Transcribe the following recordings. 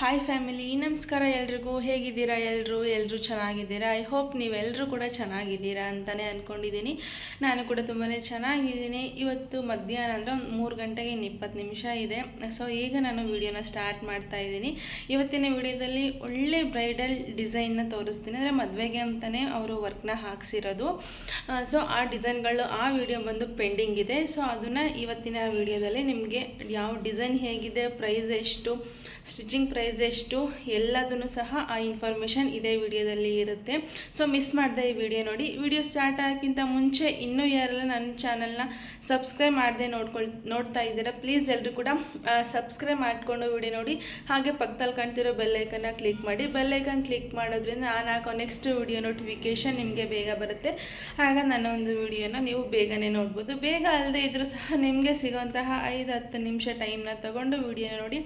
Hi family ನಮಸ್ಕಾರ ಎಲ್ರಿಗೂ. ಹೇಗಿದ್ದೀರಾ ಎಲ್ಲರೂ ಎಲ್ಲರೂ ಚೆನ್ನಾಗಿದ್ದೀರಾ? ಐ ಹೋಪ್ ನೀವೆಲ್ಲರೂ ಕೂಡ ಚೆನ್ನಾಗಿದ್ದೀರಾ ಅಂತಲೇ ಅಂದ್ಕೊಂಡಿದ್ದೀನಿ ನಾನು ಕೂಡ ತುಂಬಾ ಚೆನ್ನಾಗಿದ್ದೀನಿ. ಇವತ್ತು ಮಧ್ಯಾಹ್ನ ಅಂದರೆ ಒಂದು ಮೂರು ಗಂಟೆಗೆ ಇನ್ನು ಇಪ್ಪತ್ತು ನಿಮಿಷ ಇದೆ. ಸೊ ಈಗ ನಾನು ವೀಡಿಯೋನ ಸ್ಟಾರ್ಟ್ ಮಾಡ್ತಾ ಇದ್ದೀನಿ. ಇವತ್ತಿನ ವಿಡಿಯೋದಲ್ಲಿ ಒಳ್ಳೆ ಬ್ರೈಡಲ್ ಡಿಸೈನ್ನ ತೋರಿಸ್ತೀನಿ. ಅಂದರೆ ಮದುವೆಗೆ ಅಂತಲೇ ಅವರು ವರ್ಕ್ನ ಹಾಕ್ಸಿರೋದು. ಸೊ ಆ ಡಿಸೈನ್ಗಳು ಆ ವಿಡಿಯೋ ಬಂದು ಪೆಂಡಿಂಗ್ ಇದೆ. ಸೊ ಅದನ್ನು ಇವತ್ತಿನ ವಿಡಿಯೋದಲ್ಲಿ ನಿಮಗೆ ಯಾವ ಡಿಸೈನ್ ಹೇಗಿದೆ ಪ್ರೈಸ್ ಎಷ್ಟು ಸ್ಟಿಚಿಂಗ್ ಪ್ರೈಸ್ ಎಷ್ಟು ಎಲ್ಲದನ್ನು ಸಹ ಆ ಇನ್ಫಾರ್ಮೇಷನ್ ಇದೇ ವಿಡಿಯೋದಲ್ಲಿ ಇರುತ್ತೆ. ಸೊ ಮಿಸ್ ಮಾಡಿದೆ ಈ ವಿಡಿಯೋ ನೋಡಿ. ವಿಡಿಯೋ ಸ್ಟಾರ್ಟ್ ಆಗೋಕ್ಕಿಂತ ಮುಂಚೆ ಇನ್ನೂ ಯಾರೆಲ್ಲ ನನ್ನ ಚಾನಲ್ನ ಸಬ್ಸ್ಕ್ರೈಬ್ ಮಾಡದೆ ನೋಡ್ಕೊಳ್, ನೋಡ್ತಾ ಇದ್ದೀರಾ ಪ್ಲೀಸ್ ಎಲ್ಲರೂ ಕೂಡ ಸಬ್ಸ್ಕ್ರೈಬ್ ಮಾಡಿಕೊಂಡು ವಿಡಿಯೋ ನೋಡಿ. ಹಾಗೆ ಪಕ್ಕದಲ್ಲಿ ಕಾಣ್ತಿರೋ ಬೆಲ್ಲೈಕನ್ನ ಕ್ಲಿಕ್ ಮಾಡಿ. ಬೆಲ್ಲೈಕನ್ ಕ್ಲಿಕ್ ಮಾಡೋದ್ರಿಂದ ನಾನು ಹಾಕೋ ನೆಕ್ಸ್ಟ್ ವಿಡಿಯೋ ನೋಟಿಫಿಕೇಷನ್ ನಿಮಗೆ ಬೇಗ ಬರುತ್ತೆ. ಆಗ ನನ್ನ ಒಂದು ವಿಡಿಯೋನ ನೀವು ಬೇಗನೆ ನೋಡ್ಬೋದು. ಬೇಗ ಅಲ್ಲದೆ ಇದ್ದರೂ ಸಹ ನಿಮಗೆ ಸಿಗೋಂತಹ ಐದು ಹತ್ತು ನಿಮಿಷ ಟೈಮ್ನ ತಗೊಂಡು ವಿಡಿಯೋನ ನೋಡಿ.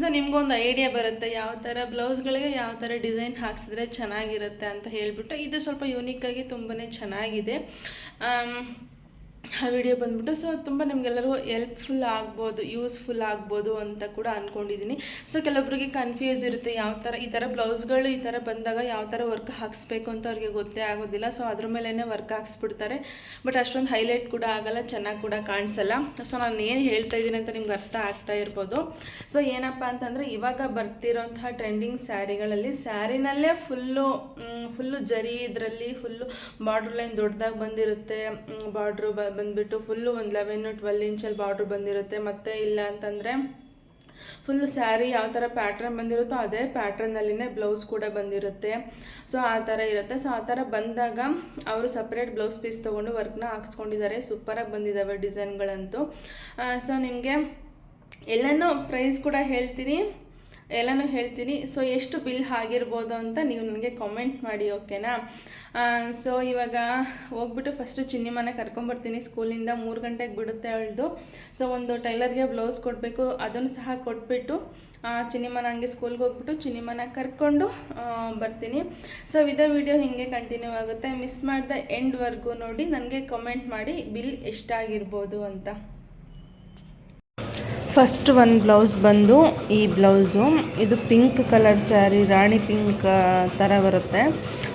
ಸೊ ನಿಮ್ಗೊಂದು ಐಡಿಯಾ ಬರುತ್ತೆ. ಯಾವ ಥರ ಬ್ಲೌಸ್ಗಳಿಗೆ ಯಾವ ಥರ ಡಿಸೈನ್ ಹಾಕ್ಸಿದ್ರೆ ಚೆನ್ನಾಗಿರುತ್ತೆ ಅಂತ ಹೇಳಿಬಿಟ್ಟು ಇದು ಸ್ವಲ್ಪ ಯೂನಿಕ್ಕಾಗಿ ತುಂಬಾ ಚೆನ್ನಾಗಿದೆ. ಆ ವಿಡಿಯೋ ಬಂದ್ಬಿಟ್ಟು ಸೊ ತುಂಬ ನಿಮ್ಗೆಲ್ಲರಿಗೂ ಹೆಲ್ಪ್ಫುಲ್ ಆಗ್ಬೋದು ಯೂಸ್ಫುಲ್ ಆಗ್ಬೋದು ಅಂತ ಕೂಡ ಅಂದ್ಕೊಂಡಿದ್ದೀನಿ ಸೊ ಕೆಲವೊಬ್ಬರಿಗೆ ಕನ್ಫ್ಯೂಸ್ ಇರುತ್ತೆ ಯಾವ ಥರ ಈ ಥರ ಬ್ಲೌಸ್ಗಳು ಈ ಥರ ಬಂದಾಗ ಯಾವ ಥರ ವರ್ಕ್ ಹಾಕಿಸ್ಬೇಕು ಅಂತ ಅವ್ರಿಗೆ ಗೊತ್ತೇ ಆಗೋದಿಲ್ಲ. ಸೊ ಅದ್ರ ಮೇಲೇ ವರ್ಕ್ ಹಾಕ್ಸ್ಬಿಡ್ತಾರೆ. ಬಟ್ ಅಷ್ಟೊಂದು ಹೈಲೈಟ್ ಕೂಡ ಆಗಲ್ಲ, ಚೆನ್ನಾಗಿ ಕೂಡ ಕಾಣಿಸಲ್ಲ. ಸೊ ನಾನು ಏನು ಹೇಳ್ತಾ ಇದ್ದೀನಿ ಅಂತ ನಿಮ್ಗೆ ಅರ್ಥ ಆಗ್ತಾ ಇರ್ಬೋದು. ಸೊ ಏನಪ್ಪ ಅಂತಂದರೆ, ಇವಾಗ ಬರ್ತಿರೋಂತಹ ಟ್ರೆಂಡಿಂಗ್ ಸ್ಯಾರಿಗಳಲ್ಲಿ, ಸ್ಯಾರಿನಲ್ಲೇ ಫುಲ್ಲು ಫುಲ್ಲು ಜರಿ ಇದರಲ್ಲಿ ಫುಲ್ಲು ಬಾರ್ಡ್ರ್ ಲೈನ್ ದೊಡ್ಡದಾಗಿ ಬಂದಿರುತ್ತೆ. ಬಾರ್ಡ್ರು ಬ ಬಂದುಬಿಟ್ಟು ಫುಲ್ಲು ಒಂದು ಲೆವೆನ್ ಟ್ವೆಲ್ ಇಂಚಲ್ಲಿ ಬಾರ್ಡ್ರ್ ಬಂದಿರುತ್ತೆ. ಮತ್ತೆ ಇಲ್ಲ ಅಂತಂದರೆ ಫುಲ್ಲು ಸ್ಯಾರಿ ಯಾವ ಥರ ಪ್ಯಾಟ್ರನ್ ಬಂದಿರುತ್ತೋ ಅದೇ ಪ್ಯಾಟ್ರನ್ನಲ್ಲಿನೇ ಬ್ಲೌಸ್ ಕೂಡ ಬಂದಿರುತ್ತೆ. ಸೊ ಆ ಥರ ಇರುತ್ತೆ. ಸೊ ಆ ಥರ ಬಂದಾಗ ಅವರು ಸಪ್ರೇಟ್ ಬ್ಲೌಸ್ ಪೀಸ್ ತೊಗೊಂಡು ವರ್ಕ್ನ ಹಾಕ್ಸ್ಕೊಂಡಿದ್ದಾರೆ. ಸೂಪರಾಗಿ ಬಂದಿದ್ದಾವೆ ಡಿಸೈನ್ಗಳಂತೂ ಸೊ ನಿಮಗೆ ಎಲ್ಲನೂ ಪ್ರೈಸ್ ಕೂಡ ಹೇಳ್ತೀನಿ. ಎಲ್ಲನೂ ಹೇಳ್ತೀನಿ. ಸೊ ಎಷ್ಟು ಬಿಲ್ ಆಗಿರ್ಬೋದು ಅಂತ ನೀವು ನನಗೆ ಕಾಮೆಂಟ್ ಮಾಡಿ ಓಕೆನಾ ಸೊ ಇವಾಗ ಹೋಗ್ಬಿಟ್ಟು ಫಸ್ಟು ಚಿನ್ನಿಮನ ಕರ್ಕೊಂಬರ್ತೀನಿ. ಸ್ಕೂಲಿಂದ ಮೂರು ಗಂಟೆಗೆ ಬಿಡುತ್ತೆ ಅವಳದು. ಸೊ ಒಂದು ಟೈಲರ್ಗೆ ಬ್ಲೌಸ್ ಕೊಡಬೇಕು. ಅದನ್ನು ಸಹ ಕೊಟ್ಬಿಟ್ಟು ಚಿನ್ನಿಮನ ಹಂಗೆ ಸ್ಕೂಲ್ಗೆ ಹೋಗ್ಬಿಟ್ಟು ಚಿನ್ನಿಮನ ಕರ್ಕೊಂಡು ಬರ್ತೀನಿ. ಸೊ ಇದೇ ವಿಡಿಯೋ ಹೀಗೆ ಕಂಟಿನ್ಯೂ ಆಗುತ್ತೆ. ಮಿಸ್ ಮಾಡಿದ ಎಂಡ್ವರೆಗೂ ನೋಡಿ ನನಗೆ ಕಮೆಂಟ್ ಮಾಡಿ ಬಿಲ್ ಎಷ್ಟಾಗಿರ್ಬೋದು ಅಂತ. ಫಸ್ಟ್ ಒಂದು ಬ್ಲೌಸ್ ಬಂದು ಈ ಬ್ಲೌಸು ಇದು ಪಿಂಕ್ ಕಲರ್ ಸ್ಯಾರಿ ರಾಣಿ ಪಿಂಕ್ ಥರ ಬರುತ್ತೆ.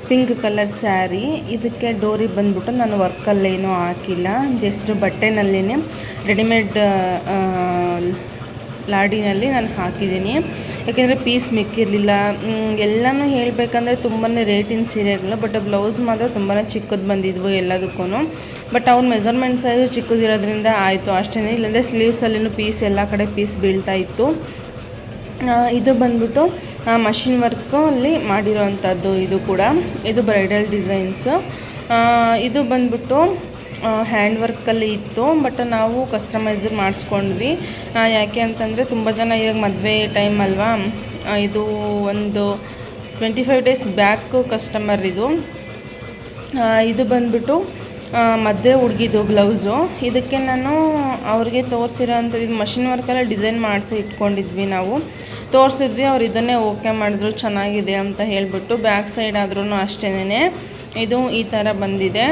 ಪಿಂಕ್ ಕಲರ್ ಸ್ಯಾರಿ ಇದಕ್ಕೆ ಡೋರಿ ಬಂದ್ಬಿಟ್ಟು ನಾನು ವರ್ಕಲ್ಲೇನೂ ಹಾಕಿಲ್ಲ. ಜಸ್ಟ್ ಬಟ್ಟೆನಲ್ಲಿನೇ ರೆಡಿಮೇಡ್ ಲಾಡಿನಲ್ಲಿ ನಾನು ಹಾಕಿದ್ದೀನಿ. ಯಾಕೆಂದರೆ ಪೀಸ್ ಮಿಕ್ಕಿರಲಿಲ್ಲ. ಎಲ್ಲನೂ ಹೇಳಬೇಕಂದ್ರೆ ತುಂಬಾ ರೇಟಿನ ಸೀರೆಗಳು, ಬಟ್ ಬ್ಲೌಸ್ ಮಾತ್ರ ತುಂಬಾ ಚಿಕ್ಕದು ಬಂದಿದ್ವು ಎಲ್ಲದಕ್ಕೂ ಬಟ್ ಅವ್ನ ಮೆಜರ್ಮೆಂಟ್ ಸೈಜು ಚಿಕ್ಕದಿರೋದ್ರಿಂದ ಆಯಿತು ಅಷ್ಟೇ ಇಲ್ಲಾಂದರೆ ಸ್ಲೀವ್ಸಲ್ಲಿನೂ ಪೀಸ್ ಎಲ್ಲ ಕಡೆ ಪೀಸ್ ಬೀಳ್ತಾ ಇತ್ತು. ಇದು ಬಂದ್ಬಿಟ್ಟು ಮಷಿನ್ ವರ್ಕು ಅಲ್ಲಿ ಮಾಡಿರೋವಂಥದ್ದು ಇದು ಕೂಡ. ಇದು ಬ್ರೈಡಲ್ ಡಿಸೈನ್ಸು. ಇದು ಬಂದ್ಬಿಟ್ಟು ಹ್ಯಾಂಡ್ ವರ್ಕಲ್ಲಿ ಇತ್ತು ಬಟ್ ನಾವು ಕಸ್ಟಮೈಸ್ ಮಾಡಿಸ್ಕೊಂಡ್ವಿ. ಯಾಕೆ ಅಂತಂದರೆ ತುಂಬ ಜನ ಇವಾಗ ಮದುವೆ ಟೈಮ್ ಅಲ್ವಾ? ಇದು ಒಂದು twenty five days back customer ಇದು ಇದು ಬಂದ್ಬಿಟ್ಟು ಮದುವೆ ಹುಡುಗಿದು ಬ್ಲೌಸು ಇದಕ್ಕೆ ನಾನು ಅವ್ರಿಗೆ ತೋರಿಸಿರೋ ಅಂಥದ್ದು ಇದು ಮಷಿನ್ ವರ್ಕೆಲ್ಲ ಡಿಸೈನ್ ಮಾಡಿಸಿ ಇಟ್ಕೊಂಡಿದ್ವಿ ನಾವು. ತೋರಿಸಿದ್ವಿ, ಅವ್ರು ಇದನ್ನೇ ಓಕೆ ಮಾಡಿದ್ರು, ಚೆನ್ನಾಗಿದೆ ಅಂತ ಹೇಳಿಬಿಟ್ಟು ಬ್ಯಾಕ್ ಸೈಡ್ ಆದ್ರೂ ಅಷ್ಟೇ ಇದು ಈ ಥರ ಬಂದಿದೆ.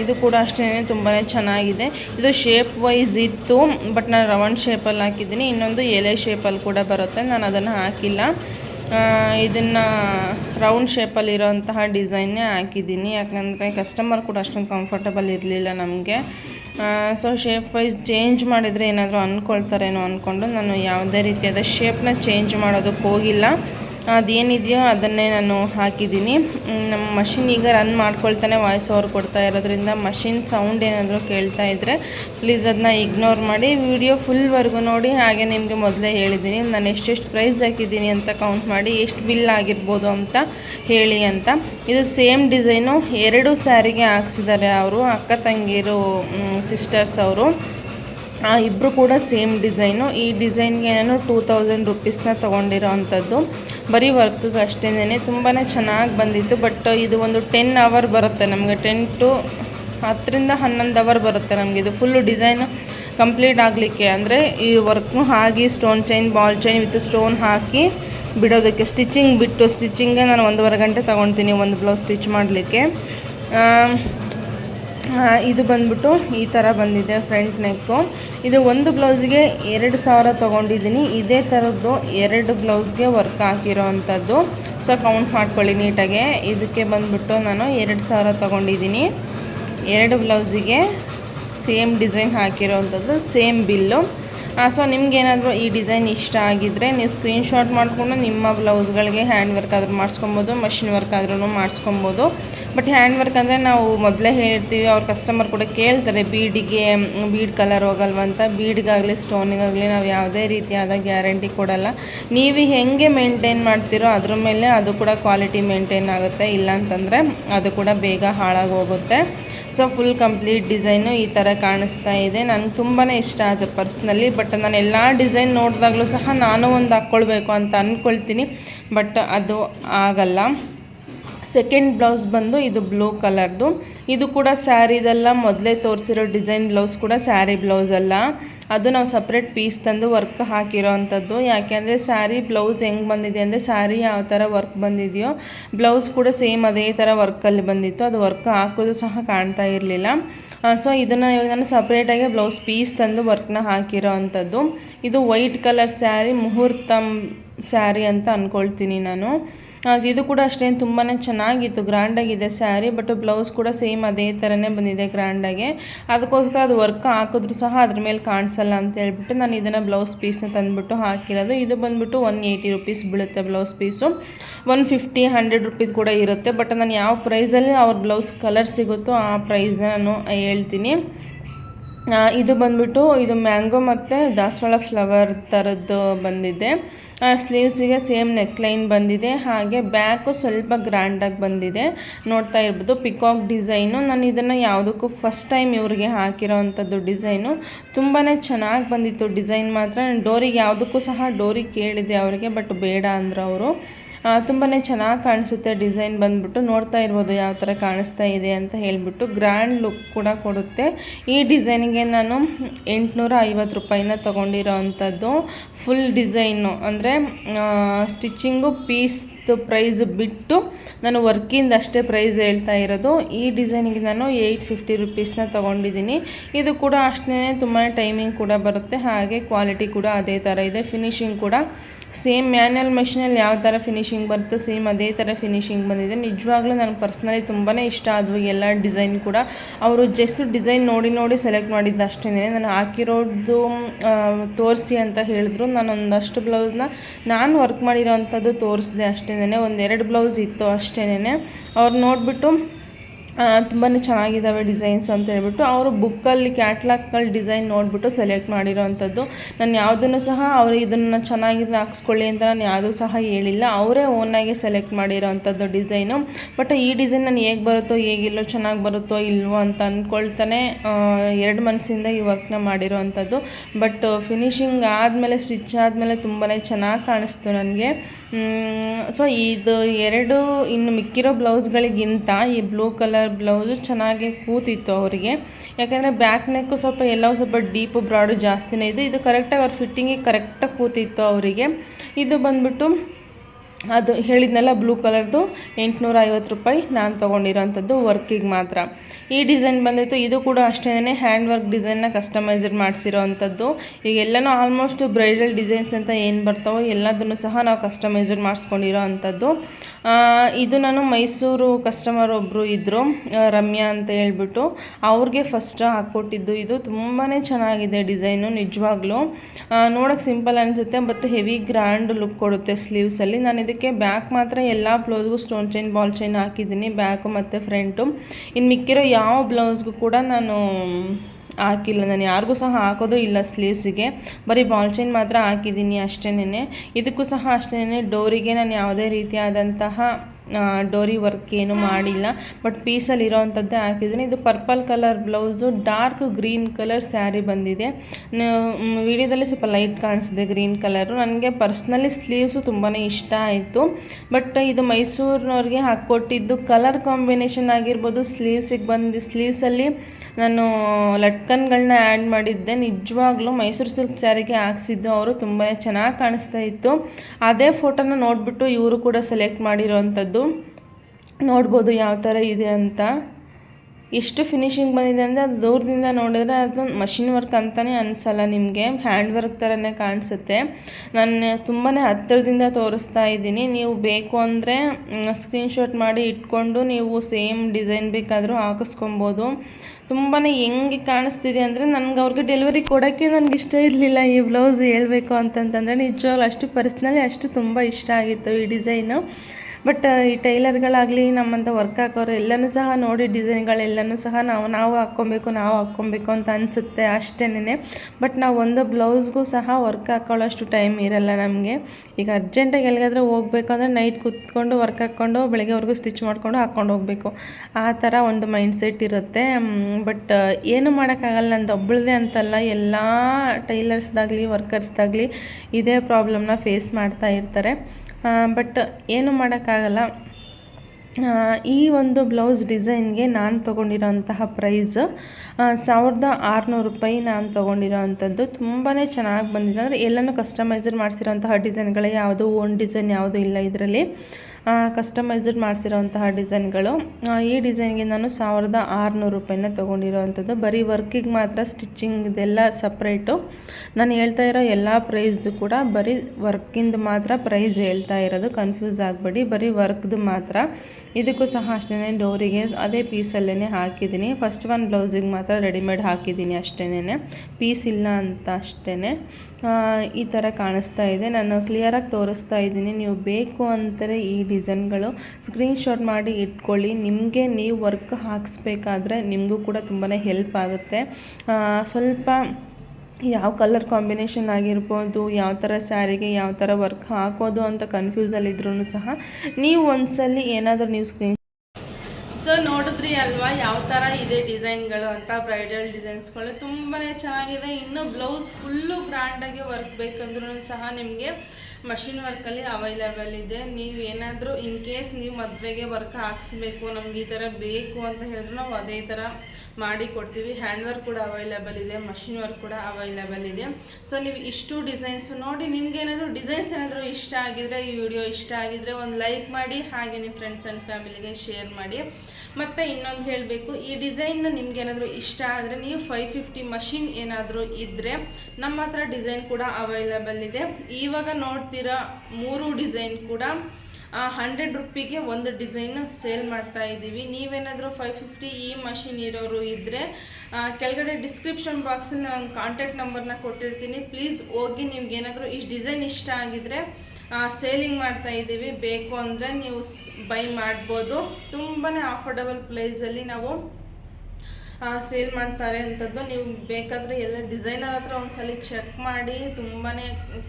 ಇದು ಕೂಡ ಅಷ್ಟೇ ತುಂಬಾ ಚೆನ್ನಾಗಿದೆ. ಇದು ಶೇಪ್ ವೈಸ್ ಇತ್ತು ಬಟ್ ನಾನು ರೌಂಡ್ ಶೇಪಲ್ಲಿ ಹಾಕಿದ್ದೀನಿ. ಇನ್ನೊಂದು ಎಲೆ ಶೇಪಲ್ಲಿ ಕೂಡ ಬರುತ್ತೆ, ನಾನು ಅದನ್ನು ಹಾಕಿಲ್ಲ. ಇದನ್ನು ರೌಂಡ್ ಶೇಪಲ್ಲಿ ಇರೋಂತಹ ಡಿಸೈನ್ನೇ ಹಾಕಿದ್ದೀನಿ. ಯಾಕಂದರೆ ಕಸ್ಟಮರ್ ಕೂಡ ಅಷ್ಟೊಂದು ಕಂಫರ್ಟಬಲ್ ಇರಲಿಲ್ಲ ನಮಗೆ. ಸೊ ಶೇಪ್ ವೈಸ್ ಚೇಂಜ್ ಮಾಡಿದರೆ ಏನಾದರೂ ಅಂದ್ಕೊಳ್ತಾರೇನೋ ಅಂದ್ಕೊಂಡು ನಾನು ಯಾವುದೇ ರೀತಿಯಾದ ಶೇಪ್ನ ಚೇಂಜ್ ಮಾಡೋದಕ್ಕೆ ಹೋಗಿಲ್ಲ. ಅದೇನಿದೆಯೋ ಅದನ್ನೇ ನಾನು ಹಾಕಿದ್ದೀನಿ. ನಮ್ಮ ಮಷಿನ್ ಈಗ ರನ್ ಮಾಡ್ಕೊಳ್ತಾನೆ ವಾಯ್ಸ್ ಓವರ್ ಕೊಡ್ತಾ ಇರೋದ್ರಿಂದ ಮಷಿನ್ ಸೌಂಡ್ ಏನಾದರೂ ಕೇಳ್ತಾ ಇದ್ದರೆ ಪ್ಲೀಸ್ ಅದನ್ನ ಇಗ್ನೋರ್ ಮಾಡಿ ವಿಡಿಯೋ ಫುಲ್ವರೆಗೂ ನೋಡಿ, ಹಾಗೆ ನಿಮಗೆ ಮೊದಲೇ ಹೇಳಿದ್ದೀನಿ. ನಾನು ಎಷ್ಟೆಷ್ಟು ಪ್ರೈಸ್ ಹಾಕಿದ್ದೀನಿ ಅಂತ ಕೌಂಟ್ ಮಾಡಿ, ಎಷ್ಟು ಬಿಲ್ ಆಗಿರ್ಬೋದು ಅಂತ ಹೇಳಿ ಅಂತ. ಇದು ಸೇಮ್ ಡಿಸೈನು ಎರಡು ಸ್ಯಾರಿಗೆ ಹಾಕ್ಸಿದ್ದಾರೆ ಅವರು, ಅಕ್ಕ ತಂಗಿರು ಸಿಸ್ಟರ್ಸ್ ಅವರು. ಇಬ್ಬರು ಕೂಡ ಸೇಮ್ ಡಿಸೈನು. ಈ ಡಿಸೈನ್ಗೆ ನಾನು ಟೂ ತೌಸಂಡ್ ರುಪೀಸ್ನ ತೊಗೊಂಡಿರೋ ಅಂಥದ್ದು. ಬರೀ ವರ್ಕ್ಗೆ ಅಷ್ಟೇನೇ ತುಂಬಾ ಚೆನ್ನಾಗಿ ಬಂದಿತ್ತು ಬಟ್ ಇದು ಒಂದು ಟೆನ್ ಅವರ್ ಬರುತ್ತೆ ನಮಗೆ. ಟೆನ್ ಟು ಹತ್ತರಿಂದ ಹನ್ನೊಂದು ಅವರ್ ಬರುತ್ತೆ ನಮಗೆ ಇದು. ಫುಲ್ಲು ಡಿಸೈನು ಕಂಪ್ಲೀಟ್ ಆಗಲಿಕ್ಕೆ. ಅಂದರೆ ಈ ವರ್ಕ್ನು ಹಾಕಿ stone chain ball chain with stone ಹಾಕಿ ಬಿಡೋದಕ್ಕೆ. ಸ್ಟಿಚಿಂಗ್ ಬಿಟ್ಟು ಸ್ಟಿಚಿಂಗೇ ನಾನು ಒಂದೂವರೆ ಗಂಟೆ ತೊಗೊಳ್ತೀನಿ ಒಂದು ಬ್ಲೌಸ್ ಸ್ಟಿಚ್ ಮಾಡಲಿಕ್ಕೆ. ಆ, ಇದು ಬಂದ್ಬಿಟ್ಟು ಈ ಥರ ಬಂದಿದೆ ಫ್ರಂಟ್ ನೆಕ್ಕು. ಇದು ಒಂದು ಬ್ಲೌಸ್ಗೆ ಎರಡು ಸಾವಿರ ತೊಗೊಂಡಿದ್ದೀನಿ. ಇದೇ ಥರದ್ದು ಎರಡು ಬ್ಲೌಸ್ಗೆ ವರ್ಕ್ ಹಾಕಿರೋ ಅಂಥದ್ದು ಸೊ ಕೌಂಟ್ ಮಾಡ್ಕೊಳ್ಳಿ ನೀಟಾಗೆ. ಇದಕ್ಕೆ ಬಂದ್ಬಿಟ್ಟು ನಾನು ಎರಡು ಸಾವಿರ ತೊಗೊಂಡಿದ್ದೀನಿ. ಎರಡು ಬ್ಲೌಸಿಗೆ ಸೇಮ್ ಡಿಸೈನ್ ಹಾಕಿರೋವಂಥದ್ದು ಸೇಮ್ ಬಿಲ್ಲು. ಸೊ ನಿಮ್ಗೇನಾದರೂ ಈ ಡಿಸೈನ್ ಇಷ್ಟ ಆಗಿದ್ದರೆ ನೀವು ಸ್ಕ್ರೀನ್ಶಾಟ್ ಮಾಡಿಕೊಂಡು ನಿಮ್ಮ ಬ್ಲೌಸ್ಗಳಿಗೆ ಹ್ಯಾಂಡ್ ವರ್ಕ್ ಆದರೂ ಮಾಡಿಸ್ಕೊಬೋದು ಮಷಿನ್ ವರ್ಕ್ ಆದ್ರೂ ಮಾಡಿಸ್ಕೊಬೋದು. ಬಟ್ ಹ್ಯಾಂಡ್ ವರ್ಕ್ ಅಂದರೆ ನಾವು ಮೊದಲೇ ಹೇಳ್ತೀವಿ, ಅವ್ರ ಕಸ್ಟಮರ್ ಕೂಡ ಕೇಳ್ತಾರೆ, ಬೀಡಿಗೆ ಬೀಡ್ ಕಲರ್ ಹೋಗಲ್ವಂತ ಬೀಡ್ಗಾಗಲಿ ಸ್ಟೋನಿಗಾಗಲಿ ನಾವು ಯಾವುದೇ ರೀತಿಯಾದ ಗ್ಯಾರಂಟಿ ಕೊಡಲ್ಲ. ನೀವು ಹೆಂಗೆ ಮೇಂಟೈನ್ ಮಾಡ್ತೀರೋ ಅದ್ರ ಮೇಲೆ ಅದು ಕೂಡ ಕ್ವಾಲಿಟಿ ಮೇಂಟೈನ್ ಆಗುತ್ತೆ. ಇಲ್ಲಾಂತಂದರೆ ಅದು ಕೂಡ ಬೇಗ ಹಾಳಾಗಿ ಹೋಗುತ್ತೆ. ಸೊ ಫುಲ್ ಕಂಪ್ಲೀಟ್ ಡಿಸೈನು ಈ ಥರ ಕಾಣಿಸ್ತಾ ಇದೆ. ನನಗೆ ತುಂಬಾ ಇಷ್ಟ ಆದ ಪರ್ಸ್ನಲ್ಲಿ ಬಟ್ ನಾನು ಎಲ್ಲ ಡಿಸೈನ್ ನೋಡಿದಾಗಲೂ ಸಹ ನಾನು ಒಂದು ಹಾಕ್ಕೊಳ್ಬೇಕು ಅಂತ ಅಂದ್ಕೊಳ್ತೀನಿ ಬಟ್ ಅದು ಆಗಲ್ಲ. ಸೆಕೆಂಡ್ ಬ್ಲೌಸ್ ಬಂದು ಇದು ಬ್ಲೂ ಕಲರ್ದು ಇದು ಕೂಡ ಸ್ಯಾರಿದೆಲ್ಲ ಮೊದಲೇ ತೋರಿಸಿರೋ ಡಿಸೈನ್ ಬ್ಲೌಸ್ ಕೂಡ ಸ್ಯಾರಿ ಬ್ಲೌಸ್ ಅಲ್ಲ. ಅದು ನಾವು ಸಪ್ರೇಟ್ ಪೀಸ್ ತಂದು ವರ್ಕ್ ಹಾಕಿರೋ ಅಂಥದ್ದು. ಯಾಕೆಂದರೆ ಸ್ಯಾರಿ ಬ್ಲೌಸ್ ಹೆಂಗೆ ಬಂದಿದೆ ಅಂದರೆ ಸ್ಯಾರಿ ಯಾವ ಥರ ವರ್ಕ್ ಬಂದಿದೆಯೋ ಬ್ಲೌಸ್ ಕೂಡ ಸೇಮ್ ಅದೇ ಥರ ವರ್ಕಲ್ಲಿ ಬಂದಿತ್ತು. ಅದು ವರ್ಕ್ ಹಾಕೋದು ಸಹ ಕಾಣ್ತಾ ಇರಲಿಲ್ಲ. ಸೊ ಇದನ್ನು ಇವಾಗ ನಾನು ಸಪ್ರೇಟಾಗಿ ಬ್ಲೌಸ್ ಪೀಸ್ ತಂದು ವರ್ಕ್ನ ಹಾಕಿರೋ ಅಂಥದ್ದು. ಇದು ವೈಟ್ ಕಲರ್ ಸ್ಯಾರಿ ಮುಹೂರ್ತಂ ಸ್ಯಾರಿ ಅಂತ ಅಂದ್ಕೊಳ್ತೀನಿ ನಾನು. ಇದು ಕೂಡ ಅಷ್ಟೇ ತುಂಬಾ ಚೆನ್ನಾಗಿತ್ತು, ಗ್ರ್ಯಾಂಡಾಗಿದೆ ಸ್ಯಾರಿ, ಬಟ್ ಬ್ಲೌಸ್ ಕೂಡ ಸೇಮ್ ಅದೇ ಥರನೇ ಬಂದಿದೆ ಗ್ರ್ಯಾಂಡಾಗೆ. ಅದಕ್ಕೋಸ್ಕರ ಅದು ವರ್ಕ್ ಹಾಕಿದ್ರು ಸಹ ಅದ್ರ ಮೇಲೆ ಕಾಣಿಸಲ್ಲ ಅಂತ ಹೇಳ್ಬಿಟ್ಟು ನಾನು ಇದನ್ನು ಬ್ಲೌಸ್ ಪೀಸ್ನ ತಂದುಬಿಟ್ಟು ಹಾಕಿರೋದು. ಇದು ಬಂದುಬಿಟ್ಟು ಒನ್ ಏಯ್ಟಿ ರುಪೀಸ್ ಬೀಳುತ್ತೆ blouse piece. One fifty, hundred rupees ಕೂಡ ಇರುತ್ತೆ, ಬಟ್ ನಾನು ಯಾವ ಪ್ರೈಸಲ್ಲಿ ಅವ್ರ ಬ್ಲೌಸ್ ಕಲರ್ ಸಿಗುತ್ತೋ ಆ ಪ್ರೈಸ್ನ ನಾನು ಹೇಳ್ತೀನಿ. ಇದು ಬಂದ್ಬಿಟ್ಟು ಇದು ಮ್ಯಾಂಗೋ ಮತ್ತು ದಾಸವಾಳ ಫ್ಲವರ್ ಥರದ್ದು ಬಂದಿದೆ. ಸ್ಲೀವ್ಸಿಗೆ ಸೇಮ್ ನೆಕ್ಲೈನ್ ಬಂದಿದೆ. ಹಾಗೆ ಬ್ಯಾಕು ಸ್ವಲ್ಪ ಗ್ರ್ಯಾಂಡಾಗಿ ಬಂದಿದೆ. ನೋಡ್ತಾ ಇರ್ಬೋದು, ಪಿಕಾಕ್ ಡಿಸೈನು. ನಾನು ಇದನ್ನು ಯಾವುದಕ್ಕೂ ಫಸ್ಟ್ ಟೈಮ್ ಇವ್ರಿಗೆ ಹಾಕಿರೋ ಅಂಥದ್ದು ಡಿಸೈನು. ತುಂಬಾ ಚೆನ್ನಾಗಿ ಬಂದಿತ್ತು ಡಿಸೈನ್ ಮಾತ್ರ. ಡೋರಿಗೆ ಯಾವುದಕ್ಕೂ ಸಹ ಡೋರಿಗೆ ಕೇಳಿದೆ ಅವರಿಗೆ, ಬಟ್ ಬೇಡ ಅಂದರು ಅವರು. ತುಂಬಾ ಚೆನ್ನಾಗಿ ಕಾಣಿಸುತ್ತೆ ಡಿಸೈನ್ ಬಂದ್ಬಿಟ್ಟು. ನೋಡ್ತಾ ಇರ್ಬೋದು ಯಾವ ಥರ ಕಾಣಿಸ್ತಾ ಇದೆ ಅಂತ ಹೇಳಿಬಿಟ್ಟು ಗ್ರ್ಯಾಂಡ್ ಲುಕ್ ಕೂಡ ಕೊಡುತ್ತೆ. ಈ ಡಿಸೈನಿಗೆ ನಾನು ಎಂಟುನೂರ ಐವತ್ತು ರೂಪಾಯಿನ ತೊಗೊಂಡಿರೋ ಅಂಥದ್ದು ಫುಲ್ ಡಿಸೈನು. ಅಂದರೆ ಸ್ಟಿಚ್ಚಿಂಗು ಪೀಸ್ದು ಪ್ರೈಸ್ ಬಿಟ್ಟು ನಾನು ವರ್ಕಿಂದ ಅಷ್ಟೇ ಪ್ರೈಸ್ ಹೇಳ್ತಾ ಇರೋದು. ಈ ಡಿಸೈನಿಗೆ ನಾನು ಏಯ್ಟ್ ಫಿಫ್ಟಿ ರುಪೀಸ್ನ ತೊಗೊಂಡಿದ್ದೀನಿ. ಇದು ಕೂಡ ಅಷ್ಟೇ ತುಂಬಾ ಟೈಮಿಂಗ್ ಕೂಡ ಬರುತ್ತೆ. ಹಾಗೆ ಕ್ವಾಲಿಟಿ ಕೂಡ ಅದೇ ಥರ ಇದೆ. ಫಿನಿಶಿಂಗ್ ಕೂಡ ಸೇಮ್ ಮ್ಯಾನ್ಯಲ್ ಮೆಷಿನಲ್ಲಿ ಯಾವ ಥರ ಫಿನಿಶಿಂಗ್ ಬರುತ್ತೋ ಸೇಮ್ ಅದೇ ಥರ ಫಿನಿಶಿಂಗ್ ಬಂದಿದೆ. ನಿಜವಾಗ್ಲೂ ನನಗೆ ಪರ್ಸ್ನಲಿ ತುಂಬಾ ಇಷ್ಟ ಆದವು ಎಲ್ಲ ಡಿಸೈನ್ ಕೂಡ. ಅವರು ಜಸ್ಟ್ ಡಿಸೈನ್ ನೋಡಿ ನೋಡಿ ಸೆಲೆಕ್ಟ್ ಮಾಡಿದ್ದು ಅಷ್ಟೇ ನಾನು ಹಾಕಿರೋದು ತೋರಿಸಿ ಅಂತ ಹೇಳಿದ್ರು. ನಾನು ಒಂದಷ್ಟು ಬ್ಲೌಸ್ನ ನಾನು ವರ್ಕ್ ಮಾಡಿರೋ ಅಂಥದ್ದು ತೋರಿಸಿದೆ ಅಷ್ಟೇ ಒಂದೆರಡು ಬ್ಲೌಸ್ ಇತ್ತು ಅಷ್ಟೇ ಅವ್ರು ನೋಡಿಬಿಟ್ಟು ತುಂಬಾ ಚೆನ್ನಾಗಿದ್ದಾವೆ ಡಿಸೈನ್ಸ್ ಅಂತ ಹೇಳ್ಬಿಟ್ಟು ಅವರು ಬುಕ್ಕಲ್ಲಿ ಕ್ಯಾಟ್ಲಾಗ್ಗಳ ಡಿಸೈನ್ ನೋಡಿಬಿಟ್ಟು ಸೆಲೆಕ್ಟ್ ಮಾಡಿರೋ ಅಂಥದ್ದು ನಾನು ಯಾವುದನ್ನು ಸಹ ಅವರು ಇದನ್ನು ಚೆನ್ನಾಗಿದೆ ಹಾಕ್ಸ್ಕೊಳ್ಳಿ ಅಂತ ನಾನು ಯಾವುದೂ ಸಹ ಹೇಳಿಲ್ಲ. ಅವರೇ ಓನಾಗಿ ಸೆಲೆಕ್ಟ್ ಮಾಡಿರೋ ಅಂಥದ್ದು ಡಿಸೈನು. ಬಟ್ ಈ ಡಿಸೈನ್ ನಾನು ಹೇಗೆ ಬರುತ್ತೋ, ಹೇಗಿಲ್ಲೋ, ಚೆನ್ನಾಗಿ ಬರುತ್ತೋ, ಇಲ್ವೋ ಅಂತ ಅಂದ್ಕೊಳ್ತಾನೆ ಎರಡು ಮನಸ್ಸಿಂದ ಈ ವರ್ಕ್ನ ಮಾಡಿರೋ ಅಂಥದ್ದು ಬಟ್ ಫಿನಿಶಿಂಗ್ ಆದಮೇಲೆ ಸ್ಟಿಚ್ ಆದಮೇಲೆ ತುಂಬಾ ಚೆನ್ನಾಗಿ ಕಾಣಿಸ್ತು ನನಗೆ. ಸೊ ಇದು ಎರಡು ಇನ್ನು ಮಿಕ್ಕಿರೋ ಬ್ಲೌಸ್ಗಳಿಗಿಂತ ಈ ಬ್ಲೂ ಕಲರ್ ಬ್ಲೌಸು ಚೆನ್ನಾಗಿ ಕೂತಿತ್ತು ಅವರಿಗೆ. ಯಾಕಂದರೆ ಬ್ಯಾಕ್ ನೆಕ್ಕು ಸ್ವಲ್ಪ ಎಲ್ಲವೂ ಸ್ವಲ್ಪ ಡೀಪು ಬ್ರಾಡು ಜಾಸ್ತಿನೇ ಇದೆ. ಇದು ಕರೆಕ್ಟಾಗಿ ಅವ್ರ ಫಿಟ್ಟಿಂಗಿಗೆ ಕರೆಕ್ಟಾಗಿ ಕೂತಿತ್ತು ಅವರಿಗೆ. ಇದು ಬಂದ್ಬಿಟ್ಟು ಅದು ಹೇಳಿದ್ನಲ್ಲ ಬ್ಲೂ ಕಲರ್ದು ಎಂಟುನೂರ ಐವತ್ತು ರೂಪಾಯಿ ನಾನು ತೊಗೊಂಡಿರೋಂಥದ್ದು ವರ್ಕಿಗೆ ಮಾತ್ರ. ಈ ಡಿಸೈನ್ ಬಂದಿತ್ತು, ಇದು ಕೂಡ ಅಷ್ಟೇ ಹ್ಯಾಂಡ್ ವರ್ಕ್ ಡಿಸೈನ್ನ ಕಸ್ಟಮೈಸ್ಡ್ ಮಾಡಿಸಿರೋ ಅಂಥದ್ದು ಈಗ ಎಲ್ಲನೂ ಆಲ್ಮೋಸ್ಟ್ ಬ್ರೈಡಲ್ ಡಿಸೈನ್ಸ್ ಅಂತ ಏನು ಬರ್ತಾವೋ ಎಲ್ಲದನ್ನು ಸಹ ನಾವು ಕಸ್ಟಮೈಸ್ಡ್ ಮಾಡಿಸ್ಕೊಂಡಿರೋ ಅಂಥದ್ದು ಇದು ನಾನು ಮೈಸೂರು ಕಸ್ಟಮರ್ ಒಬ್ಬರು ಇದ್ದರು ರಮ್ಯಾ ಅಂತ ಹೇಳ್ಬಿಟ್ಟು. ಅವ್ರಿಗೆ ಫಸ್ಟ್ ಹಾಕ್ಕೊಟ್ಟಿದ್ದು ಇದು. ತುಂಬಾ ಚೆನ್ನಾಗಿದೆ ಡಿಸೈನು ನಿಜವಾಗ್ಲೂ. ನೋಡೋಕ್ಕೆ ಸಿಂಪಲ್ ಅನಿಸುತ್ತೆ ಬಟ್ ಹೆವಿ ಗ್ರ್ಯಾಂಡ್ ಲುಕ್ ಕೊಡುತ್ತೆ ಸ್ಲೀವ್ಸಲ್ಲಿ ನಾನು ಇದಕ್ಕೆ ಬ್ಯಾಕ್ ಮಾತ್ರ ಎಲ್ಲ ಬ್ಲೌಸ್ಗೂ ಸ್ಟೋನ್ ಚೈನ್ ಬಾಲ್ ಚೈನ್ ಹಾಕಿದ್ದೀನಿ ಬ್ಯಾಕು ಮತ್ತು ಫ್ರಂಟು ಇನ್ನು ಮಿಕ್ಕಿರೋ ಯಾವ ಬ್ಲೌಸ್ಗೂ ಕೂಡ ನಾನು ಹಾಕಿಲ್ಲ. ನಾನು ಯಾರಿಗೂ ಸಹ ಹಾಕೋದು ಇಲ್ಲ ಸ್ಲೀವ್ಸಿಗೆ ಬರೀ ಬಾಲ್ ಚೈನ್ ಮಾತ್ರ ಹಾಕಿದ್ದೀನಿ ಅಷ್ಟೇನೆ ಇದಕ್ಕೂ ಸಹ ಅಷ್ಟೇ ಡೋರಿಗೆ ನಾನು ಯಾವುದೇ ರೀತಿಯಾದಂತಹ ಡೋರಿ ವರ್ಕ್ ಏನು ಮಾಡಿಲ್ಲ. ಬಟ್ ಪೀಸಲ್ಲಿ ಇರೋವಂಥದ್ದೇ ಹಾಕಿದ್ದೀನಿ. ಇದು purple colour blouse dark green colour sari ಬಂದಿದೆ. ವಿಡಿಯೋದಲ್ಲಿ ಸ್ವಲ್ಪ ಲೈಟ್ ಕಾಣಿಸಿದೆ ಗ್ರೀನ್ ಕಲರು ನನಗೆ ಪರ್ಸ್ನಲಿ ಸ್ಲೀವ್ಸು ತುಂಬಾ ಇಷ್ಟ ಆಯಿತು. ಬಟ್ ಇದು ಮೈಸೂರಿನವ್ರಿಗೆ ಹಾಕ್ಕೊಟ್ಟಿದ್ದು ಕಲರ್ ಕಾಂಬಿನೇಷನ್ ಆಗಿರ್ಬೋದು. ಸ್ಲೀವ್ಸಿಗೆ ಬಂದು ಸ್ಲೀವ್ಸಲ್ಲಿ ನಾನು ಲಟ್ಕನ್ಗಳನ್ನ ಆ್ಯಡ್ ಮಾಡಿದ್ದೆ. ನಿಜವಾಗ್ಲೂ ಮೈಸೂರು ಸಿಲ್ಕ್ ಸ್ಯಾರಿಗೆ ಹಾಕ್ಸಿದ್ದು ಅವರು ತುಂಬಾ ಚೆನ್ನಾಗಿ ಕಾಣಿಸ್ತಾ ಇತ್ತು. ಅದೇ ಫೋಟೋನ ನೋಡಿಬಿಟ್ಟು ಇವರು ಕೂಡ ಸೆಲೆಕ್ಟ್ ಮಾಡಿರೋವಂಥದ್ದು ನೋಡ್ಬೋದು ಯಾವ ಥರ ಇದೆ ಅಂತ. ಎಷ್ಟು ಫಿನಿಶಿಂಗ್ ಬಂದಿದೆ ಅಂದರೆ ಅದು ದೂರದಿಂದ ನೋಡಿದ್ರೆ ಅದು ಮಷಿನ್ ವರ್ಕ್ ಅಂತಲೇ ಅನಿಸಲ್ಲ ನಿಮಗೆ. ಹ್ಯಾಂಡ್ ವರ್ಕ್ ಥರನೇ ಕಾಣಿಸುತ್ತೆ. ನಾನು ತುಂಬಾ ಹತ್ತಿರದಿಂದ ತೋರಿಸ್ತಾ ಇದ್ದೀನಿ. ನೀವು ಬೇಕು ಅಂದರೆ ಸ್ಕ್ರೀನ್ಶಾಟ್ ಮಾಡಿ ಇಟ್ಕೊಂಡು ನೀವು ಸೇಮ್ ಡಿಸೈನ್ ಬೇಕಾದರೂ ಹಾಕಿಸ್ಕೊಬೋದು. ತುಂಬಾ ಹೆಂಗೆ ಕಾಣಿಸ್ತಿದೆ ಅಂದರೆ ನನಗೆ ಅವ್ರಿಗೆ ಡೆಲಿವರಿ ಕೊಡೋಕ್ಕೆ ನನಗೆ ಇಷ್ಟ ಇರಲಿಲ್ಲ ಈ ಬ್ಲೌಸ್ ಹೇಳಬೇಕು ಅಂತಂತಂದರೆ ನಿಜವಾಗ್ಲೂ ಅಷ್ಟು ಪರ್ಸ್ನಲಿ ಅಷ್ಟು ತುಂಬ ಇಷ್ಟ ಆಗಿತ್ತು ಈ ಡಿಸೈನು ಬಟ್ ಈ ಟೈಲರ್ಗಳಾಗಲಿ ನಮ್ಮಂಥ ವರ್ಕ್ ಹಾಕೋರು ಎಲ್ಲನೂ ಸಹ ನೋಡಿ ಡಿಸೈನ್ಗಳೆಲ್ಲನೂ ಸಹ ನಾವು ನಾವು ಹಾಕ್ಕೊಬೇಕು ನಾವು ಹಾಕ್ಕೊಬೇಕು ಅಂತ ಅನಿಸುತ್ತೆ ಅಷ್ಟೇನೆ ಬಟ್ ನಾವು ಒಂದು ಬ್ಲೌಸ್ಗೂ ಸಹ ವರ್ಕ್ ಹಾಕೊಳ್ಳೋಷ್ಟು ಟೈಮ್ ಇರಲ್ಲ ನಮಗೆ. ಈಗ ಅರ್ಜೆಂಟಾಗಿ ಎಲ್ಲಿಗಾದ್ರೂ ಹೋಗಬೇಕು ಅಂದರೆ ನೈಟ್ ಕೂತ್ಕೊಂಡು ವರ್ಕ್ ಹಾಕ್ಕೊಂಡು ಬೆಳಗ್ಗೆವರೆಗೂ ಸ್ಟಿಚ್ ಮಾಡಿಕೊಂಡು ಹಾಕ್ಕೊಂಡು ಹೋಗಬೇಕು. ಆ ಥರ ಒಂದು ಮೈಂಡ್ ಸೆಟ್ ಇರುತ್ತೆ ಬಟ್ ಏನು ಮಾಡೋಕ್ಕಾಗಲ್ಲ. ನಂದು ಒಬ್ಬಳದೇ ಅಂತಲ್ಲ. ಎಲ್ಲ ಟೈಲರ್ಸ್ದಾಗಲಿ ವರ್ಕರ್ಸ್ದಾಗಲಿ ಇದೇ ಪ್ರಾಬ್ಲಮ್ನ ಫೇಸ್ ಮಾಡ್ತಾ ಇರ್ತಾರೆ. ಬಟ್ ಏನು ಮಾಡೋಕ್ಕಾಗಲ್ಲ. ಈ ಒಂದು ಬ್ಲೌಸ್ ಡಿಸೈನ್ಗೆ ನಾನು ತೊಗೊಂಡಿರೋಂತಹ ಪ್ರೈಸ್ ಸಾವಿರದ ಆರುನೂರು ರೂಪಾಯಿ ನಾನು ತೊಗೊಂಡಿರೋ ಅಂಥದ್ದು ತುಂಬಾ ಚೆನ್ನಾಗಿ ಬಂದಿದೆ. ಅಂದರೆ ಎಲ್ಲನೂ ಕಸ್ಟಮೈಸರ್ ಮಾಡಿಸಿರೋಂತಹ ಡಿಸೈನ್ಗಳೇ ಯಾವುದು ಓನ್ ಡಿಸೈನ್ ಯಾವುದು ಇಲ್ಲ ಇದರಲ್ಲಿ. ಕಸ್ಟಮೈಸ್ಡ್ ಮಾಡಿಸಿರೋಂತಹ ಡಿಸೈನ್ಗಳು. ಈ ಡಿಸೈನ್ಗೆ ನಾನು ಸಾವಿರದ ಆರುನೂರು ರೂಪಾಯಿನ ತೊಗೊಂಡಿರೋ ಅಂಥದ್ದು ಬರೀ ವರ್ಕಿಗೆ ಮಾತ್ರ ಸ್ಟಿಚ್ಚಿಂಗ್ ಇದೆಲ್ಲ ಸಪ್ರೇಟು. ನಾನು ಹೇಳ್ತಾ ಇರೋ ಎಲ್ಲ ಪ್ರೈಸ್ದು ಕೂಡ ಬರೀ ವರ್ಕಿಂದು ಮಾತ್ರ ಪ್ರೈಸ್ ಹೇಳ್ತಾ ಇರೋದು. ಕನ್ಫ್ಯೂಸ್ ಆಗಬೇಡಿ. ಬರೀ ವರ್ಕ್ದು ಮಾತ್ರ. ಇದಕ್ಕೂ ಸಹ ಅಷ್ಟೇ ಡೋರಿಗೆ ಅದೇ ಪೀಸಲ್ಲೇ ಹಾಕಿದ್ದೀನಿ. ಫಸ್ಟ್ ಒನ್ ಬ್ಲೌಸಿಗೆ ಮಾತ್ರ ರೆಡಿಮೇಡ್ ಹಾಕಿದ್ದೀನಿ ಅಷ್ಟೇ ಪೀಸ್ ಇಲ್ಲ ಅಂತ ಅಷ್ಟೇ ಈ ಥರ ಕಾಣಿಸ್ತಾ ಇದೆ. ನಾನು ಕ್ಲಿಯರಾಗಿ ತೋರಿಸ್ತಾ ಇದ್ದೀನಿ. ನೀವು ಬೇಕು ಅಂತಾರೆ ಈ ಡಿಸೈನ್ಗಳು ಸ್ಕ್ರೀನ್ಶಾಟ್ ಮಾಡಿ ಇಟ್ಕೊಳ್ಳಿ. ನಿಮಗೆ ನೀವು ವರ್ಕ್ ಹಾಕಿಸ್ಬೇಕಾದ್ರೆ ನಿಮಗೂ ಕೂಡ ತುಂಬಾ ಹೆಲ್ಪ್ ಆಗುತ್ತೆ. ಸ್ವಲ್ಪ ಯಾವ ಕಲರ್ ಕಾಂಬಿನೇಷನ್ ಆಗಿರ್ಬೋದು, ಯಾವ ಥರ ಸ್ಯಾರಿಗೆ ಯಾವ ಥರ ವರ್ಕ್ ಹಾಕೋದು ಅಂತ ಕನ್ಫ್ಯೂಸಲ್ಲಿದ್ರೂ ಸಹ ನೀವು ಒಂದ್ಸಲಿ ಏನಾದರೂ ನೀವು ಸ್ಕ್ರೀನ್ ಸೊ ನೋಡಿದ್ರಿ ಅಲ್ವಾ? ಯಾವ ಥರ ಇದೆ ಡಿಸೈನ್ಗಳು ಅಂತ ಬ್ರೈಡಲ್ ಡಿಸೈನ್ಸ್ಗಳು ತುಂಬಾ ಚೆನ್ನಾಗಿದೆ. ಇನ್ನು ಬ್ಲೌಸ್ ಫುಲ್ಲು ಗ್ರ್ಯಾಂಡಾಗಿ ವರ್ಕ್ ಬೇಕಂದ್ರೂ ಸಹ ನಿಮಗೆ ಮಷಿನ್ ವರ್ಕಲ್ಲಿ ಅವೈಲೇಬಲ್ ಇದೆ. ನೀವು ಏನಾದರೂ ಇನ್ ಕೇಸ್ ನೀವು ಮದುವೆಗೆ ವರ್ಕ್ ಹಾಕಿಸ್ಬೇಕು, ನಮ್ಗೆ ಈ ಥರ ಬೇಕು ಅಂತ ಹೇಳಿದ್ರು ನಾವು ಅದೇ ಥರ ಮಾಡಿ ಕೊಡ್ತೀವಿ. ಹ್ಯಾಂಡ್ ವರ್ಕ್ ಕೂಡ ಅವೈಲೇಬಲ್ ಇದೆ ಮಷಿನ್ ವರ್ಕ್ ಕೂಡ ಅವೈಲೇಬಲ್ ಇದೆ. ಸೊ ನೀವು ಇಷ್ಟು ಡಿಸೈನ್ಸ್ ನೋಡಿ ನಿಮ್ಗೆ ಏನಾದರೂ ಡಿಸೈನ್ಸ್ ಏನಾದರೂ ಇಷ್ಟ ಆಗಿದ್ರೆ, ಈ ವಿಡಿಯೋ ಇಷ್ಟ ಆಗಿದ್ರೆ ಒಂದು ಲೈಕ್ ಮಾಡಿ, ಹಾಗೆ ನಿಮ್ಮ ಫ್ರೆಂಡ್ಸ್ ಆ್ಯಂಡ್ ಫ್ಯಾಮಿಲಿಗೆ ಶೇರ್ ಮಾಡಿ. ಮತ್ತು ಇನ್ನೊಂದು ಹೇಳಬೇಕು, ಈ ಡಿಸೈನ್ ನಿಮ್ಗೆ ಏನಾದರೂ ಇಷ್ಟ ಆದರೆ, ನೀವು ಫೈವ್ ಫಿಫ್ಟಿ ಮಷಿನ್ ಏನಾದರೂ ಇದ್ದರೆ ನಮ್ಮ ಹತ್ರ ಡಿಸೈನ್ ಕೂಡ ಅವೈಲೇಬಲ್ ಇದೆ. ಇವಾಗ ನೋಡ್ತಿರೋ ಮೂರು ಡಿಸೈನ್ ಕೂಡ. ಹಂಡ್ರೆಡ್ ರುಪಿಗೆ ಒಂದು ಡಿಸೈನ್ ಸೇಲ್ ಮಾಡ್ತಾ ಇದ್ದೀವಿ. ನೀವೇನಾದರೂ ಫೈವ್ ಫಿಫ್ಟಿ ಈ ಮಷಿನ್ ಇರೋರು ಇದ್ದರೆ ಕೆಳಗಡೆ ಡಿಸ್ಕ್ರಿಪ್ಷನ್ ಬಾಕ್ಸಲ್ಲಿ ನಾನು ಕಾಂಟ್ಯಾಕ್ಟ್ ನಂಬರ್ನ ಕೊಟ್ಟಿರ್ತೀನಿ. ಪ್ಲೀಸ್ ಹೋಗಿ ನಿಮ್ಗೆ ಏನಾದರೂ ಇಷ್ಟು ಡಿಸೈನ್ ಇಷ್ಟ ಆಗಿದ್ರೆ ಸೇಲಿಂಗ್ ಮಾಡ್ತಾ ಇದ್ದೀವಿ. ಬೇಕು ಅಂದರೆ ನೀವು ಬೈ ಮಾಡ್ಬೋದು. ತುಂಬಾ ಅಫೋರ್ಡಬಲ್ ಪ್ರೈಸಲ್ಲಿ ನಾವು ಸೇಲ್ ಮಾಡ್ತಾರೆ ಅಂಥದ್ದು ನೀವು ಬೇಕಾದರೆ ಎಲ್ಲ ಡಿಸೈನರ್ ಹತ್ರ ಒಂದ್ಸಲ ಚೆಕ್ ಮಾಡಿ ತುಂಬಾ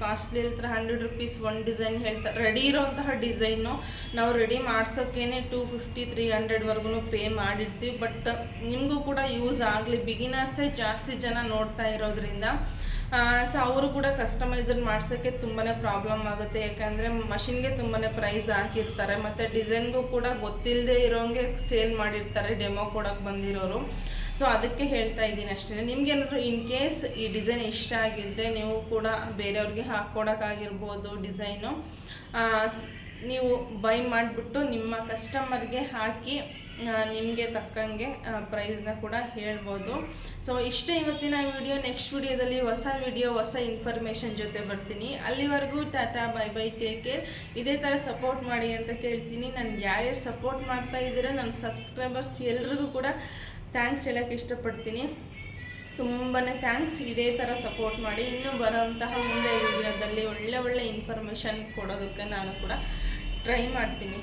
ಕಾಸ್ಟ್ಲಿ ಇರ್ತಾರೆ ಹಂಡ್ರೆಡ್ ರುಪೀಸ್ ಒಂದು ಡಿಸೈನ್ ಹೇಳ್ತಾರೆ. ರೆಡಿ ಇರೋಂತಹ ಡಿಸೈನು ನಾವು ರೆಡಿ ಮಾಡ್ಸೋಕ್ಕೇನೆ ಟೂ ಫಿಫ್ಟಿ ತ್ರೀ ಹಂಡ್ರೆಡ್ವರೆಗೂ ಪೇ ಮಾಡಿರ್ತೀವಿ. ಬಟ್ ನಿಮಗೂ ಕೂಡ ಯೂಸ್ ಆಗಲಿ. ಬಿಗಿನರ್ಸೇ ಜಾಸ್ತಿ ಜನ ನೋಡ್ತಾ ಇರೋದ್ರಿಂದ ಸೊ ಅವರು ಕೂಡ ಕಸ್ಟಮೈಝಡ್ ಮಾಡ್ಸೋಕ್ಕೆ ತುಂಬಾ ಪ್ರಾಬ್ಲಮ್ ಆಗುತ್ತೆ. ಯಾಕಂದರೆ ಮಷಿನ್ಗೆ ತುಂಬಾ ಪ್ರೈಸ್ ಹಾಕಿರ್ತಾರೆ. ಮತ್ತು ಡಿಸೈನ್ಗೂ ಕೂಡ ಗೊತ್ತಿಲ್ಲದೆ ಇರೋಂಗೆ ಸೇಲ್ ಮಾಡಿರ್ತಾರೆ ಡೆಮೋ ಕೊಡೋಕೆ ಬಂದಿರೋರು. ಸೊ ಅದಕ್ಕೆ ಹೇಳ್ತಾ ಇದ್ದೀನಿ ಅಷ್ಟೇ. ನಿಮ್ಗೆ ಏನಾದರೂ ಇನ್ ಕೇಸ್ ಈ ಡಿಸೈನ್ ಇಷ್ಟ ಆಗಿದ್ರೆ ನೀವು ಕೂಡ ಬೇರೆಯವ್ರಿಗೆ ಹಾಕ್ಕೊಡೋಕ್ಕಾಗಿರ್ಬೋದು ಡಿಸೈನು ನೀವು ಬೈ ಮಾಡಿಬಿಟ್ಟು ನಿಮ್ಮ ಕಸ್ಟಮರ್ಗೆ ಹಾಕಿ ನಿಮಗೆ ತಕ್ಕಂಗೆ ಪ್ರೈಸ್ನ ಕೂಡ ಹೇಳ್ಬೋದು. ಸೊ ಇಷ್ಟೇ ಇವತ್ತಿನ ವಿಡಿಯೋ ನೆಕ್ಸ್ಟ್ ವಿಡಿಯೋದಲ್ಲಿ ಹೊಸ ವಿಡಿಯೋ ಹೊಸ ಇನ್ಫಾರ್ಮೇಷನ್ ಜೊತೆ ಬರ್ತೀನಿ. ಅಲ್ಲಿವರೆಗೂ tata bye bye take care ಇದೇ ಥರ ಸಪೋರ್ಟ್ ಮಾಡಿ ಅಂತ ಕೇಳ್ತೀನಿ. ನಾನು ಯಾರ್ಯಾರು ಸಪೋರ್ಟ್ ಮಾಡ್ತಾ ಇದ್ದೀರಾ ನನ್ನ ಸಬ್ಸ್ಕ್ರೈಬರ್ಸ್ ಎಲ್ರಿಗೂ ಕೂಡ ಥ್ಯಾಂಕ್ಸ್ ಹೇಳೋಕ್ಕೆ ಇಷ್ಟಪಡ್ತೀನಿ. ತುಂಬಾ ಥ್ಯಾಂಕ್ಸ್ ಇದೇ ಥರ ಸಪೋರ್ಟ್ ಮಾಡಿ. ಇನ್ನೂ ಬರೋಂತಹ ಮುಂದೆ ವಿಡಿಯೋದಲ್ಲಿ ಒಳ್ಳೆ ಒಳ್ಳೆ ಇನ್ಫಾರ್ಮೇಷನ್ ಕೊಡೋದಕ್ಕೆ ನಾನು ಕೂಡ ಟ್ರೈ ಮಾಡ್ತೀನಿ.